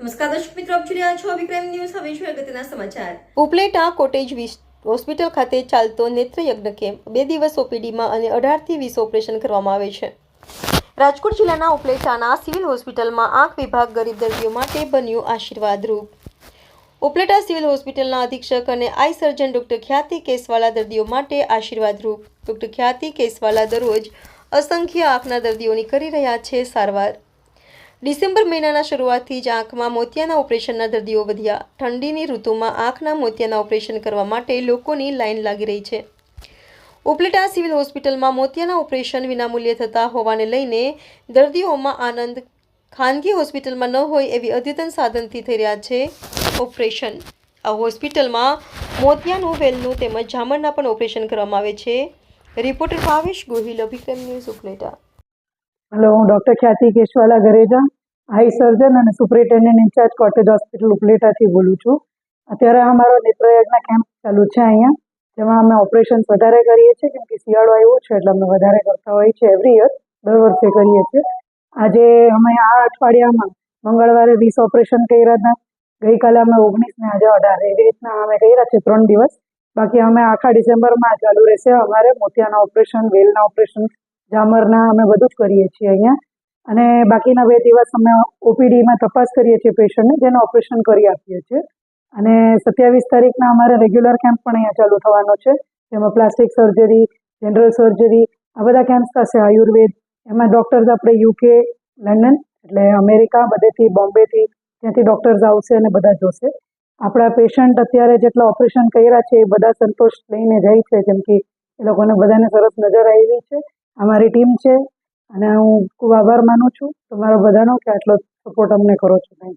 નમસ્કાર દર્શક મિત્રો, આપ જોઈ રહ્યા છો વિક્રમ ન્યૂઝ. હવે જોઈએ અગત્યના સમાચાર. ઉપલેટા કોટેજ હોસ્પિટલ ખાતે ચાલતો નેત્રયજ્ઞ કેમ્પ. બે દિવસ ઓપીડીમાં અને અઢારથી વીસ ઓપરેશન કરવામાં આવે છે. રાજકોટ જિલ્લાના ઉપલેટાના સિવિલ હોસ્પિટલમાં આંખ વિભાગ ગરીબ દર્દીઓ માટે બન્યું આશીર્વાદરૂપ ઉપલેટા સિવિલ હોસ્પિટલના અધિક્ષક અને આઈ સર્જન ડોક્ટર ખ્યાતિ કેસવાલા દર્દીઓ માટે આશીર્વાદરૂપ ડોક્ટર ખ્યાતિ કેસવાલા દરરોજ અસંખ્ય આંખના દર્દીઓની કરી રહ્યા છે સારવાર. ડિસેમ્બર મહિનાના શરૂઆતથી જ આંખમાં મોતિયાના ઓપરેશનના દર્દીઓ વધ્યા. ઠંડીની ઋતુમાં આંખના મોતિયાના ઓપરેશન કરવા માટે લોકોની લાઇન લાગી રહી છે. ઉપલેટા સિવિલ હોસ્પિટલમાં મોતિયાના ઓપરેશન વિનામૂલ્યે થતા હોવાને લઈને દર્દીઓમાં આનંદ. ખાનગી હોસ્પિટલમાં ન હોય એવી અદ્યતન સાધનથી થઈ રહ્યા છે ઓપરેશન. આ હોસ્પિટલમાં મોતિયાનું વેલનું તેમજ જામરના પણ ઓપરેશન કરવામાં આવે છે. Reporter Bhavesh Gohil Abhikram news Upleta. Hello હું ડૉક્ટર ખ્યાતિ કેશવાલા ગરેજા હાઈ સર્જન અને superintendent in charge cottage hospital ઉપલેટાથી બોલું છું. અત્યારે અમારો નેત્રયજ્ઞ કેમ્પ ચાલુ છે અહીંયા, જેમાં અમે ઓપરેશન વધારે કરીએ છીએ, કેમ કે શિયાળો આવ્યો છે, એટલે અમે વધારે કરતા હોઈએ છીએ એવરી યર દર વર્ષે કરીએ છીએ. આજે અમે આ અઠવાડિયામાં, મંગળવારે વીસ ઓપરેશન કર્યા હતા. ગઈકાલે અમે ઓગણીસ ને આજે અઢાર, એવી રીતના અમે કર્યા છે ત્રણ દિવસ. બાકી અમે આખા ડિસેમ્બરમાં ચાલુ રહેશે અમારે મોતિયાના ઓપરેશન વેલના ઓપરેશન ઝામરના અમે બધું જ કરીએ છીએ અહીંયા. અને બાકીના બે દિવસ અમે ઓપીડીમાં તપાસ કરીએ છીએ પેશન્ટને, જેને ઓપરેશન કરી આપીએ છીએ. અને સત્યાવીસ તારીખના અમારે રેગ્યુલર કેમ્પ પણ અહીંયા ચાલુ થવાનો છે. જેમાં પ્લાસ્ટિક સર્જરી, જનરલ સર્જરી, આ બધા કેમ્પ થશે આયુર્વેદ, એમાં ડૉક્ટર્સ આપણે યુકે, લંડન, એટલે અમેરિકા, બધેથી બોમ્બેથી ત્યાંથી ડૉક્ટર્સ આવશે અને બધા જોશે. આપણા પેશન્ટ અત્યારે જેટલા ઓપરેશન કર્યા છે એ બધા સંતોષ લઈને જાય છે, જેમ કે એ લોકોને બધાને સરસ નજર આવી છે. અમારી ટીમ છે અને હું ખૂબ આભાર માનું છું. તમારો બધાનો કે આટલો સપોર્ટ અમને કરો છો. થેન્ક